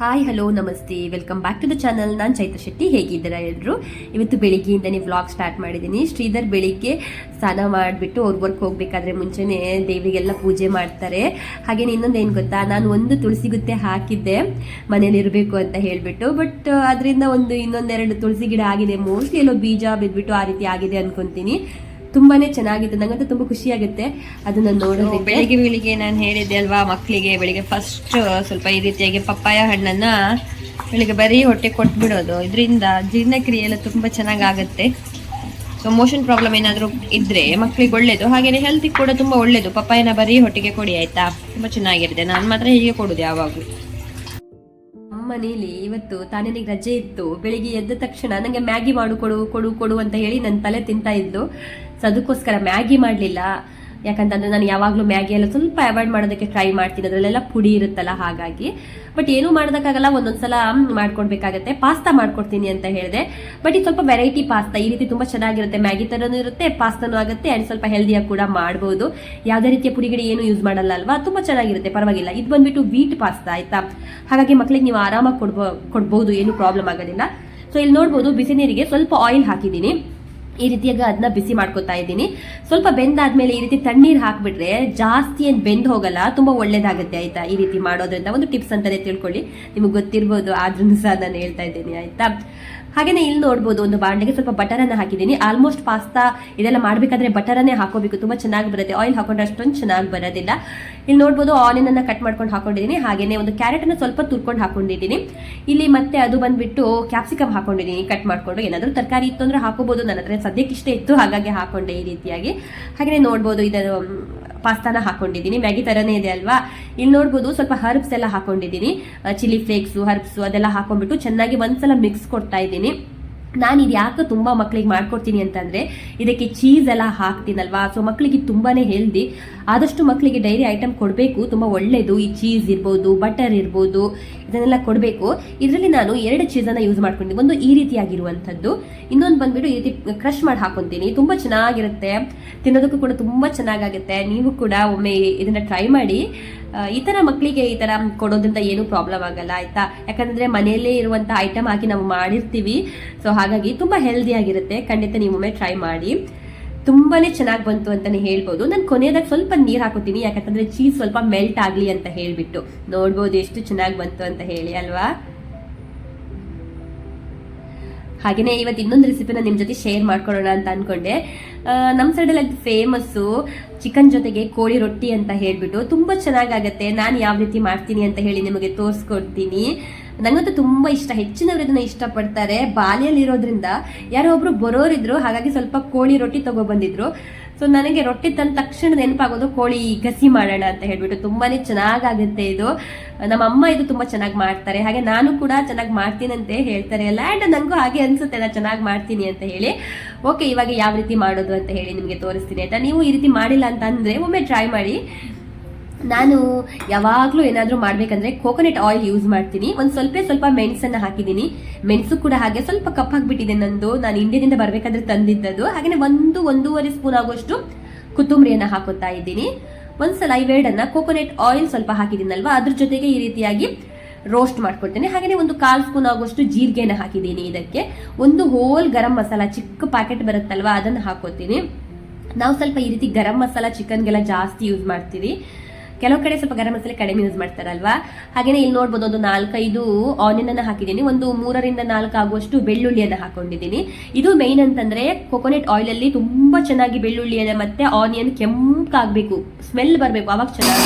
Hi hello ನಮಸ್ತೆ. Welcome back to the channel ನಾನು ಚೈತ್ರ ಶೆಟ್ಟಿ. ಹೇಗಿದ್ದೀರಾ ಎಲ್ಲರೂ ಇವತ್ತು ಬೆಳಿಗ್ಗೆಯಿಂದನೇ ವ್ಲಾಗ್ ಸ್ಟಾರ್ಟ್ ಮಾಡಿದ್ದೀನಿ. ಶ್ರೀಧರ್ ಬೆಳಿಗ್ಗೆ ಸ್ನಾನ ಮಾಡಿಬಿಟ್ಟು ಅವ್ರ ವರ್ಕ್ ಹೋಗಬೇಕಾದ್ರೆ ಮುಂಚೆನೇ ದೇವರಿಗೆಲ್ಲ ಪೂಜೆ ಮಾಡ್ತಾರೆ. ಹಾಗೇನೆ ಇನ್ನೊಂದು ಏನು ಗೊತ್ತಾ? ನಾನು ಒಂದು ತುಳಸಿ ಗುತ್ತೆ ಹಾಕಿದ್ದೆ. ಮನೇಲಿ ಇರಬೇಕು ಅಂತ ಹೇಳಿಬಿಟ್ಟು. ಬಟ್ ಅದರಿಂದ ಒಂದು ಇನ್ನೊಂದೆರಡು ತುಳಸಿ ಗಿಡ ಆಗಿದೆ. ಮೋಸ್ಟ್ಲಿ ಎಲ್ಲೋ ಬೀಜ ಬಿದ್ದುಬಿಟ್ಟು ಆ ರೀತಿ ಆಗಿದೆ ಅನ್ಕೊಂತೀನಿ. ತುಂಬಾನೇ ಚೆನ್ನಾಗಿದೆ. ನಂಗಂತೂ ತುಂಬಾ ಖುಷಿ ಆಗುತ್ತೆ ಅದನ್ನ ನೋಡೋದು ಬೆಳಿಗ್ಗೆ ಬೆಳಿಗ್ಗೆ ನಾನು ಹೇಳಿದ್ದೆ ಅಲ್ವಾ ಮಕ್ಕಳಿಗೆ ಬೆಳಿಗ್ಗೆ ಫಸ್ಟ್ ಸ್ವಲ್ಪ ಈ ರೀತಿಯಾಗಿ ಪಪ್ಪಾಯ ಹಣ್ಣನ್ನ ಬೆಳಿಗ್ಗೆ ಬರೀ ಹೊಟ್ಟೆ ಕೊಟ್ಬಿಡೋದು. ಇದರಿಂದ ಜೀರ್ಣಕ್ರಿಯೆ ಎಲ್ಲ ತುಂಬಾ ಚೆನ್ನಾಗಾಗುತ್ತೆ. ಸೊ ಮೋಷನ್ ಪ್ರಾಬ್ಲಮ್ ಏನಾದರೂ ಇದ್ರೆ ಮಕ್ಕಳಿಗೆ ಒಳ್ಳೇದು. ಹಾಗೇನೆ ಹೆಲ್ತಿಗೆ ಕೂಡ ತುಂಬಾ ಒಳ್ಳೇದು. ಪಪ್ಪಾಯನ ಬರೀ ಹೊಟ್ಟೆಗೆ ಕೊಡಿ ಆಯ್ತಾ? ತುಂಬಾ ಚೆನ್ನಾಗಿರುತ್ತೆ. ನಾನು ಮಾತ್ರ ಹೀಗೆ ಕೊಡುದು ಯಾವಾಗಲೂ. ಮನೇಲಿ ಇವತ್ತು ತಾನೇನಿಗೆ ರಜೆ ಇತ್ತು. ಬೆಳಿಗ್ಗೆ ಎದ್ದ ತಕ್ಷಣ ನನಗೆ ಮ್ಯಾಗಿ ಮಾಡು ಕೊಡು ಕೊಡು ಕೊಡು ಅಂತ ಹೇಳಿ ನನ್ನ ತಲೆ ತಿಂತಾ ಇದ್ದು ಸೊ ಅದಕ್ಕೋಸ್ಕರ ಮ್ಯಾಗಿ ಮಾಡಲಿಲ್ಲ. ಯಾಕಂತಂದ್ರೆ ನಾನು ಯಾವಾಗಲೂ ಮ್ಯಾಗಿ ಎಲ್ಲ ಸ್ವಲ್ಪ ಅವಾಯ್ಡ್ ಮಾಡೋದಕ್ಕೆ ಟ್ರೈ ಮಾಡ್ತೀನಿ. ಅದರಲ್ಲೆಲ್ಲ ಪುಡಿ ಇರುತ್ತಲ್ಲ ಹಾಗಾಗಿ. ಬಟ್ ಏನೂ ಮಾಡೋದಕ್ಕಾಗಲ್ಲ, ಒಂದೊಂದ್ಸಲ ಮಾಡ್ಕೊಡ್ಬೇಕಾಗತ್ತೆ. ಪಾಸ್ತಾ ಮಾಡ್ಕೊಡ್ತೀನಿ ಅಂತ ಹೇಳಿದೆ. ಬಟ್ ಇದು ಸ್ವಲ್ಪ ವೆರೈಟಿ ಪಾಸ್ತಾ. ಈ ರೀತಿ ತುಂಬಾ ಚೆನ್ನಾಗಿರುತ್ತೆ. ಮ್ಯಾಗಿ ಥರನೂ ಇರುತ್ತೆ, ಪಾಸ್ತಾನು ಆಗುತ್ತೆ ಆ್ಯಂಡ್ ಸ್ವಲ್ಪ ಹೆಲ್ದಿಯಾಗಿ ಕೂಡ ಮಾಡ್ಬೋದು. ಯಾವುದೇ ರೀತಿಯ ಪುಡಿಗಿಡಿ ಏನು ಯೂಸ್ ಮಾಡಲ್ಲ ಅಲ್ವಾ? ತುಂಬಾ ಚೆನ್ನಾಗಿರುತ್ತೆ. ಪರವಾಗಿಲ್ಲ. ಇದು ಬಂದ್ಬಿಟ್ಟು ವೀಟ್ ಪಾಸ್ತಾ, ಆಯ್ತಾ? ಹಾಗಾಗಿ ಮಕ್ಕಳಿಗೆ ನೀವು ಆರಾಮಾಗಿ ಕೊಡ್ಬೋ, ಕೊಡ್ಬೋದು. ಏನು ಪ್ರಾಬ್ಲಮ್ ಆಗೋದಿಲ್ಲ. ಸೊ ಇಲ್ಲಿ ನೋಡ್ಬೋದು, ಬಿಸಿ ನೀರಿಗೆ ಸ್ವಲ್ಪ ಆಯಿಲ್ ಹಾಕಿದ್ದೀನಿ. ಈ ರೀತಿಯಾಗಿ ಅದನ್ನ ಬಿಸಿ ಮಾಡ್ಕೊತಾ ಇದ್ದೀನಿ. ಸ್ವಲ್ಪ ಬೆಂದಾದ್ಮೇಲೆ ಈ ರೀತಿ ತಣ್ಣೀರು ಹಾಕ್ಬಿಟ್ರೆ ಜಾಸ್ತಿ ಏನು ಬೆಂದ್ ಹೋಗಲ್ಲ, ತುಂಬಾ ಒಳ್ಳೇದಾಗುತ್ತೆ ಆಯ್ತಾ ಈ ರೀತಿ ಮಾಡೋದ್ರಿಂದ. ಒಂದು ಟಿಪ್ಸ್ ಅಂತಾನೆ ತಿಳ್ಕೊಳ್ಳಿ. ನಿಮಗೆ ಗೊತ್ತಿರ್ಬೋದು ಆದ್ರೂ ಸಹ ನಾನು ಹೇಳ್ತಾ ಇದ್ದೀನಿ, ಆಯ್ತಾ? ಹಾಗೇನೆ ಇಲ್ಲಿ ನೋಡ್ಬೋದು, ಒಂದು ಬಾಂಡೆಗೆ ಸ್ವಲ್ಪ ಬಟರ್ ಅನ್ನ ಹಾಕಿದ್ದೀನಿ. ಆಲ್ಮೋಸ್ಟ್ ಪಾಸ್ತಾ ಇದೆಲ್ಲ ಮಾಡ್ಬೇಕಾದ್ರೆ ಬಟರ್ ಅನ್ನೇ ಹಾಕೋಬೇಕು. ತುಂಬಾ ಚೆನ್ನಾಗಿ ಬರುತ್ತೆ. ಆಯಿಲ್ ಹಾಕೊಂಡ್ರೆ ಅಷ್ಟೊಂದು ಚೆನ್ನಾಗಿ ಬರೋದಿಲ್ಲ. ಇಲ್ಲಿ ನೋಡ್ಬೋದು, ಆನಿಯನ್ ಅನ್ನ ಕಟ್ ಮಾಡ್ಕೊಂಡು ಹಾಕೊಂಡಿದ್ದೀನಿ. ಹಾಗೇನೆ ಒಂದು ಕ್ಯಾರೆಟ್ ಅನ್ನ ಸ್ವಲ್ಪ ತುರ್ಕೊಂಡು ಹಾಕೊಂಡಿದ್ದೀನಿ. ಇಲ್ಲಿ ಮತ್ತೆ ಅದು ಬಂದ್ಬಿಟ್ಟು ಕ್ಯಾಪ್ಸಿಕಮ್ ಹಾಕೊಂಡಿದ್ದೀನಿ, ಕಟ್ ಮಾಡ್ಕೊಂಡು. ಏನಾದರೂ ತರಕಾರಿ ಇತ್ತು ಅಂದ್ರೆ ಹಾಕೋಬಹುದು ನನ್ನ ಹತ್ರ ಸದ್ಯಕ್ಕೆ ಇಷ್ಟ ಇತ್ತು. ಹಾಗಾಗಿ ಹಾಕೊಂಡೆ ಈ ರೀತಿಯಾಗಿ. ಹಾಗೆ ನೋಡ್ಬೋದು ಇದರ ಪಾಸ್ತಾನ ಹಾಕೊಂಡಿದ್ದೀನಿ. ಮ್ಯಾಗಿ ತರನೇ ಇದೆ ಅಲ್ವಾ? ಇಲ್ಲಿ ನೋಡ್ಬೋದು ಸ್ವಲ್ಪ ಹರ್ಬ್ಸ್ ಎಲ್ಲ ಹಾಕೊಂಡಿದ್ದೀನಿ. ಚಿಲ್ಲಿ ಫ್ಲೇಕ್ಸು, ಹರ್ಬ್ಸು ಅದೆಲ್ಲ ಹಾಕೊಂಡ್ಬಿಟ್ಟು ಚೆನ್ನಾಗಿ ಒಂದ್ಸಲ ಮಿಕ್ಸ್ ಕೊಡ್ತಾ ಇದ್ದೀನಿ. ನಾನು ಇದು ಯಾಕೆ ತುಂಬ ಮಕ್ಕಳಿಗೆ ಮಾಡ್ಕೊಡ್ತೀನಿ ಅಂತಂದರೆ, ಇದಕ್ಕೆ ಚೀಸ್ ಎಲ್ಲ ಹಾಕ್ತೀನಲ್ವಾ? ಸೊ ಮಕ್ಕಳಿಗೆ ತುಂಬಾನೇ ಹೆಲ್ದಿ. ಆದಷ್ಟು ಮಕ್ಕಳಿಗೆ ಡೈರಿ ಐಟಮ್ ಕೊಡಬೇಕು. ತುಂಬ ಒಳ್ಳೆಯದು ಈ ಚೀಸ್ ಇರ್ಬೋದು, ಬಟರ್ ಇರ್ಬೋದು ಇದನ್ನೆಲ್ಲ ಕೊಡಬೇಕು. ಇದರಲ್ಲಿ ನಾನು ಎರಡು ಚೀಸನ್ನು ಯೂಸ್ ಮಾಡ್ಕೊಂಡಿದ್ದೀನಿ. ಒಂದು ಈ ರೀತಿಯಾಗಿರುವಂಥದ್ದು. ಇನ್ನೊಂದು ಬಂದ್ಬಿಟ್ಟು ಈ ರೀತಿ ಕ್ರಶ್ ಮಾಡಿ ಹಾಕೊತೀನಿ. ತುಂಬ ಚೆನ್ನಾಗಿರುತ್ತೆ. ತಿನ್ನೋದಕ್ಕೂ ಕೂಡ ತುಂಬ ಚೆನ್ನಾಗಾಗುತ್ತೆ. ನೀವು ಕೂಡ ಒಮ್ಮೆ ಇದನ್ನ ಟ್ರೈ ಮಾಡಿ. ಈ ಥರ ಮಕ್ಕಳಿಗೆ ಈ ಥರ ಕೊಡೋದ್ರಿಂದ ಏನೂ ಪ್ರಾಬ್ಲಮ್ ಆಗಲ್ಲ, ಆಯಿತಾ? ಯಾಕಂದ್ರೆ ಮನೆಯಲ್ಲೇ ಇರುವಂಥ ಐಟಮ್ ಹಾಕಿ ನಾವು ಮಾಡಿರ್ತೀವಿ. ಸೊ ಹಾಗಾಗಿ ತುಂಬ ಹೆಲ್ದಿ ಆಗಿರುತ್ತೆ. ಖಂಡಿತ ನೀವು ಒಮ್ಮೆ ಟ್ರೈ ಮಾಡಿ. ತುಂಬಾನೇ ಚೆನ್ನಾಗಿ ಬಂತು ಅಂತಾನೆ ಹೇಳ್ಬೋದು. ನಾನು ಕೊನೆಯದಾಗ ಸ್ವಲ್ಪ ನೀರು ಹಾಕೋತೀನಿ, ಯಾಕಂತಂದ್ರೆ ಚೀಸ್ ಸ್ವಲ್ಪ ಮೆಲ್ಟ್ ಆಗಲಿ ಅಂತ ಹೇಳ್ಬಿಟ್ಟು. ನೋಡ್ಬೋದು ಎಷ್ಟು ಚೆನ್ನಾಗಿ ಬಂತು ಅಂತ ಹೇಳಿ, ಅಲ್ವಾ? ಹಾಗೆಯೇ ಇವತ್ತು ಇನ್ನೊಂದು ರೆಸಿಪಿನ ನಿಮ್ಮ ಜೊತೆ ಶೇರ್ ಮಾಡ್ಕೊಳ್ಳೋಣ ಅಂತ ಅಂದ್ಕೊಂಡೆ ನಮ್ಮ ಸೈಡಲ್ಲಿ ಅದು ಫೇಮಸ್ಸು ಚಿಕನ್ ಜೊತೆಗೆ ಕೋಳಿ ರೊಟ್ಟಿ ಅಂತ ಹೇಳ್ಬಿಟ್ಟು ತುಂಬ ಚೆನ್ನಾಗಾಗತ್ತೆ ನಾನು ಯಾವ ರೀತಿ ಮಾಡ್ತೀನಿ ಅಂತ ಹೇಳಿ ನಿಮಗೆ ತೋರಿಸ್ಕೊಡ್ತೀನಿ. ನಂಗಂತೂ ತುಂಬ ಇಷ್ಟ. ಹೆಚ್ಚಿನವರು ಇದನ್ನ ಇಷ್ಟಪಡ್ತಾರೆ. ಬಾಲ್ಯಲ್ಲಿರೋದ್ರಿಂದ ಯಾರೋ ಒಬ್ರು ಬರೋರಿದ್ರು, ಹಾಗಾಗಿ ಸ್ವಲ್ಪ ಕೋಳಿ ರೊಟ್ಟಿ ತಗೊಬಂದಿದ್ರು ಸೊ ನನಗೆ ರೊಟ್ಟಿ ತಂದ ತಕ್ಷಣ ನೆನಪಾಗೋದು ಕೋಳಿ ಗಸಿ ಮಾಡೋಣ ಅಂತ ಹೇಳ್ಬಿಟ್ಟು. ತುಂಬಾನೇ ಚೆನ್ನಾಗಾಗುತ್ತೆ ಇದು. ನಮ್ಮ ಅಮ್ಮ ಇದು ತುಂಬಾ ಚೆನ್ನಾಗಿ ಮಾಡ್ತಾರೆ. ಹಾಗೆ ನಾನು ಕೂಡ ಚೆನ್ನಾಗಿ ಮಾಡ್ತೀನಂತೆ ಹೇಳ್ತಾರೆ ಎಲ್ಲ. ಆ್ಯಂಡ್ ನನಗೂ ಹಾಗೆ ಅನ್ಸುತ್ತೆ ನಾನು ಚೆನ್ನಾಗಿ ಮಾಡ್ತೀನಿ ಅಂತ ಹೇಳಿ. ಓಕೆ ಇವಾಗ ಯಾವ ರೀತಿ ಮಾಡೋದು ಅಂತ ಹೇಳಿ ನಿಮಗೆ ತೋರಿಸ್ತೀನಿ ಆಯ್ತಾ? ನೀವು ಈ ರೀತಿ ಮಾಡಿಲ್ಲ ಅಂತ ಅಂದ್ರೆ ಒಮ್ಮೆ ಟ್ರೈ ಮಾಡಿ. ನಾನು ಯಾವಾಗಲೂ ಏನಾದರೂ ಮಾಡಬೇಕಂದ್ರೆ ಕೋಕೋನಟ್ ಆಯಿಲ್ ಯೂಸ್ ಮಾಡ್ತೀನಿ. ಒಂದು ಸ್ವಲ್ಪ ಸ್ವಲ್ಪ ಮೆಣಸನ್ನು ಹಾಕಿದ್ದೀನಿ. ಮೆಣಸು ಕೂಡ ಹಾಗೆ ಸ್ವಲ್ಪ ಕಪ್ ಹಾಕ್ಬಿಟ್ಟಿದೆ ನಂದು. ನಾನು ಇಂಡಿಯಾದಿಂದ ಬರಬೇಕಾದ್ರೆ ತಂದಿದ್ದದು ಹಾಗೆಯೇ ಒಂದು ಒಂದೂವರೆ ಸ್ಪೂನ್ ಆಗುವಷ್ಟು ಕೊತ್ತಂಬರಿಯನ್ನು ಹಾಕುತ್ತಾ ಇದ್ದೀನಿ. ಒಂದ್ಸಲ ಇವೆರಡನ್ನು ಕೋಕೋನಟ್ ಆಯಿಲ್ ಸ್ವಲ್ಪ ಹಾಕಿದ್ದೀನಲ್ವಾ? ಅದ್ರ ಜೊತೆಗೆ ಈ ರೀತಿಯಾಗಿ ರೋಸ್ಟ್ ಮಾಡ್ಕೊಳ್ತೇನೆ. ಹಾಗೆಯೇ ಒಂದು ಕಾಲ್ ಸ್ಪೂನ್ ಆಗುವಷ್ಟು ಜೀರಿಗೆನ ಹಾಕಿದ್ದೀನಿ ಇದಕ್ಕೆ. ಒಂದು ಹೋಲ್ ಗರಂ ಮಸಾಲ, ಚಿಕ್ಕ ಪ್ಯಾಕೆಟ್ ಬರುತ್ತಲ್ವಾ, ಅದನ್ನು ಹಾಕೋತೀನಿ. ನಾವು ಸ್ವಲ್ಪ ಈ ರೀತಿ ಗರಂ ಮಸಾಲ ಚಿಕನ್ಗೆಲ್ಲ ಜಾಸ್ತಿ ಯೂಸ್ ಮಾಡ್ತೀವಿ. ಕೆಲವು ಕಡೆ ಸ್ವಲ್ಪ ಗರಂ ಮಸಾಲೆ ಕಡಿಮೆ ಯೂಸ್ ಮಾಡ್ತಾರಲ್ವಾ? ಹಾಗೇನೆ ಇಲ್ಲಿ ನೋಡ್ಬೋದು ಒಂದು ನಾಲ್ಕೈದು ಆನಿಯನ್ ಅನ್ನ ಹಾಕಿದ್ದೀನಿ. ಒಂದು ಮೂರರಿಂದ ನಾಲ್ಕು ಆಗುವಷ್ಟು ಬೆಳ್ಳುಳ್ಳಿಯನ್ನ ಹಾಕೊಂಡಿದ್ದೀನಿ. ಇದು ಮೈನ್ ಅಂತಂದ್ರೆ ಕೊಕೊನೆಟ್ ಆಯಿಲ್ ಅಲ್ಲಿ ತುಂಬಾ ಚೆನ್ನಾಗಿ ಬೆಳ್ಳುಳ್ಳಿಯನ್ನ ಮತ್ತೆ ಆನಿಯನ್ ಕೆಂಪಾಗಬೇಕು. ಸ್ಮೆಲ್ ಬರಬೇಕು, ಅವಾಗ ಚೆನ್ನಾಗಿ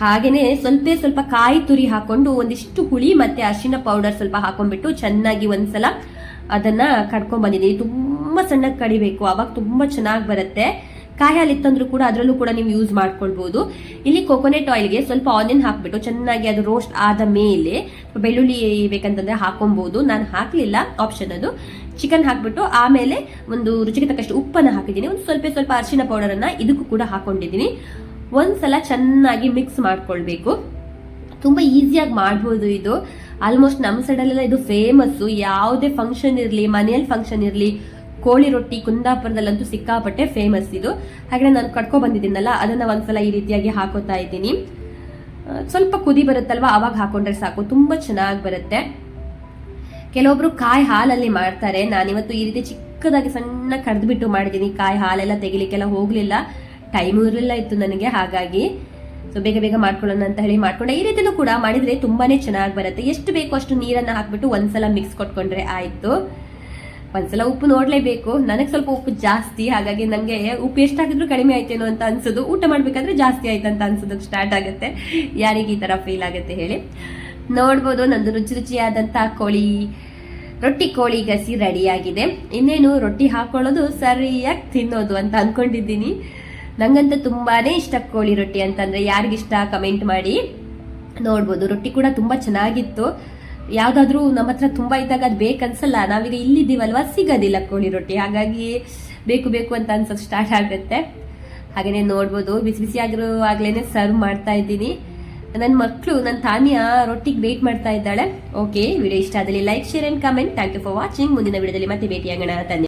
ಹಾಗೇನೆ ಸ್ವಲ್ಪ ಸ್ವಲ್ಪ ಕಾಯಿ ತುರಿ ಹಾಕೊಂಡು ಒಂದಿಷ್ಟು ಹುಳಿ ಮತ್ತೆ ಅರಿಶಿನ ಪೌಡರ್ ಸ್ವಲ್ಪ ಹಾಕೊಂಡ್ಬಿಟ್ಟು ಚೆನ್ನಾಗಿ ಒಂದ್ಸಲ ಅದನ್ನ ಕಡ್ಕೊಂಡ್ ಬಂದಿದ್ದೀನಿ. ತುಂಬಾ ಸಣ್ಣಗೆ ಕಡಿಬೇಕು, ಅವಾಗ ತುಂಬಾ ಚೆನ್ನಾಗಿ ಬರುತ್ತೆ. ಕಾಯಿ ಇತ್ತಂದ್ರೂ ಕೂಡ ಅದರಲ್ಲೂ ಕೂಡ ನೀವು ಯೂಸ್ ಮಾಡ್ಕೊಳ್ಬಹುದು ಇಲ್ಲಿ ಕೊಕೊನೆಟ್ ಆಯಿಲ್ಗೆ ಸ್ವಲ್ಪ ಆನಿಯನ್ ಹಾಕ್ಬಿಟ್ಟು ಚೆನ್ನಾಗಿ ಅದು ರೋಸ್ಟ್ ಆದ ಮೇಲೆ ಬೆಳ್ಳುಳ್ಳಿ ಬೇಕಂತಂದ್ರೆ ಹಾಕೊಬಹುದು ನಾನು ಹಾಕ್ಲಿಲ್ಲ ಆಪ್ಷನ್ ಅದು. ಚಿಕನ್ ಹಾಕ್ಬಿಟ್ಟು ಆಮೇಲೆ ಒಂದು ರುಚಿಗೆ ತಕ್ಕಷ್ಟು ಉಪ್ಪನ್ನು ಹಾಕಿದ್ದೀನಿ. ಒಂದು ಸ್ವಲ್ಪ ಸ್ವಲ್ಪ ಅರಿಶಿನ ಪೌಡರ್ ಅನ್ನ ಇದಕ್ಕೂ ಕೂಡ ಹಾಕೊಂಡಿದ್ದೀನಿ. ಒಂದ್ಸಲ ಚೆನ್ನಾಗಿ ಮಿಕ್ಸ್ ಮಾಡ್ಕೊಳ್ಬೇಕು. ತುಂಬ ಈಸಿಯಾಗಿ ಮಾಡ್ಬೋದು ಇದು. ಆಲ್ಮೋಸ್ಟ್ ನಮ್ಮ ಸೈಡಲ್ಲೆಲ್ಲ ಇದು ಫೇಮಸ್ಸು ಯಾವುದೇ ಫಂಕ್ಷನ್ ಇರಲಿ, ಮನೆಯಲ್ಲಿ ಫಂಕ್ಷನ್ ಇರಲಿ ಕೋಳಿ ರೊಟ್ಟಿ ಕುಂದಾಪುರದಲ್ಲಂತೂ ಸಿಕ್ಕಾಪಟ್ಟೆ ಫೇಮಸ್ ಇದು. ಹಾಗೆ ನಾನು ಕಟ್ಕೊ ಬಂದಿದ್ದೀನಲ್ಲ, ಅದನ್ನ ಒಂದ್ಸಲ ಈ ರೀತಿಯಾಗಿ ಹಾಕೋತಾ ಇದ್ದೀನಿ. ಸ್ವಲ್ಪ ಕುದಿ ಬರುತ್ತಲ್ವಾ? ಅವಾಗ ಹಾಕೊಂಡ್ರೆ ಸಾಕು. ತುಂಬ ಚೆನ್ನಾಗಿ ಬರುತ್ತೆ. ಕೆಲವೊಬ್ರು ಕಾಯಿ ಹಾಲಲ್ಲಿ ಮಾಡ್ತಾರೆ. ನಾನಿವತ್ತು ಈ ರೀತಿ ಚಿಕ್ಕದಾಗಿ ಸಣ್ಣ ಕಡ್ದ್ಬಿಟ್ಟು ಮಾಡಿದ್ದೀನಿ. ಕಾಯಿ ಹಾಲೆಲ್ಲ ತೆಗಿಲಿಕ್ಕೆಲ್ಲ ಹೋಗ್ಲಿಲ್ಲ. ಟೈಮು ಇರಲಿಲ್ಲ ಇತ್ತು ನನಗೆ, ಹಾಗಾಗಿ. ಸೊ ಬೇಗ ಬೇಗ ಮಾಡ್ಕೊಳ್ಳೋಣ ಅಂತ ಹೇಳಿ ಮಾಡ್ಕೊಂಡೆ. ಈ ರೀತಿಯೂ ಕೂಡ ಮಾಡಿದ್ರೆ ತುಂಬಾನೇ ಚೆನ್ನಾಗಿ ಬರುತ್ತೆ. ಎಷ್ಟು ಬೇಕೋ ಅಷ್ಟು ನೀರನ್ನ ಹಾಕ್ಬಿಟ್ಟು ಒಂದ್ಸಲ ಮಿಕ್ಸ್ ಕೊಟ್ಕೊಂಡ್ರೆ ಆಯ್ತು. ಒಂದ್ಸಲ ಉಪ್ಪು ನೋಡ್ಲೇಬೇಕು. ನನಗೆ ಸ್ವಲ್ಪ ಉಪ್ಪು ಜಾಸ್ತಿ, ಹಾಗಾಗಿ ನನಗೆ ಉಪ್ಪು ಎಷ್ಟಾಗಿದ್ರು ಕಡಿಮೆ ಆಯ್ತೇನೋ ಅಂತ ಅನ್ಸೋದು. ಊಟ ಮಾಡ್ಬೇಕಾದ್ರೆ ಜಾಸ್ತಿ ಆಯ್ತು ಅಂತ ಅನ್ಸೋದಕ್ಕೆ ಸ್ಟಾರ್ಟ್ ಆಗುತ್ತೆ. ಯಾರಿಗೆ ಈ ತರ ಫೀಲ್ ಆಗುತ್ತೆ ಹೇಳಿ. ನೋಡ್ಬೋದು, ನಂದು ರುಚಿ ರುಚಿಯಾದಂತ ಕೋಳಿ, ರೊಟ್ಟಿ ಕೋಳಿ ಗಸಿ ರೆಡಿಯಾಗಿದೆ. ಇನ್ನೇನು ರೊಟ್ಟಿ ಹಾಕೊಳ್ಳೋದು ಸರಿಯಾಗಿ ತಿನ್ನೋದು ಅಂತ ಅನ್ಕೊಂಡಿದ್ದೀನಿ. ನಂಗಂತೂ ತುಂಬಾನೇ ಇಷ್ಟ ಕೋಳಿ ರೊಟ್ಟಿ ಅಂತಂದ್ರೆ ಯಾರಿಗಿಷ್ಟ ಕಮೆಂಟ್ ಮಾಡಿ. ನೋಡ್ಬೋದು, ರೊಟ್ಟಿ ಕೂಡ ತುಂಬಾ ಚೆನ್ನಾಗಿತ್ತು. ಯಾವ್ದಾದ್ರೂ ನಮ್ಮ ಹತ್ರ ತುಂಬಾ ಇದ್ದಾಗ ಅದು ಬೇಕನ್ಸಲ್ಲ. ನಾವೀಗ ಇಲ್ಲಿದ್ದೀವಲ್ವಾ? ಸಿಗೋದಿಲ್ಲ ಕೋಳಿ ರೊಟ್ಟಿ. ಹಾಗಾಗಿ ಬೇಕು ಬೇಕು ಅಂತ ಅನ್ಸೋದು ಸ್ಟಾರ್ಟ್ ಆಗುತ್ತೆ. ಹಾಗೇನೆ ನೋಡ್ಬೋದು. ಬಿಸಿ ಬಿಸಿ ಆಗಿರೋ ಆಗ್ಲೇನೆ ಸರ್ವ್ ಮಾಡ್ತಾ ಇದ್ದೀನಿ. ನನ್ನ ಮಕ್ಕಳು ನನ್ನ ತಾನಿಯ ರೊಟ್ಟಿಗೆ ವೇಟ್ ಮಾಡ್ತಾ ಇದ್ದಾಳೆ. ಓಕೆ ವಿಡಿಯೋ ಇಷ್ಟ ಆದಲ್ಲಿ like share and comment thank you for watching ಮುಂದಿನ ವಿಡಿಯೋದಲ್ಲಿ ಮತ್ತೆ ಭೇಟಿಯಾಗೋಣ. ಧನ್ಯವಾದ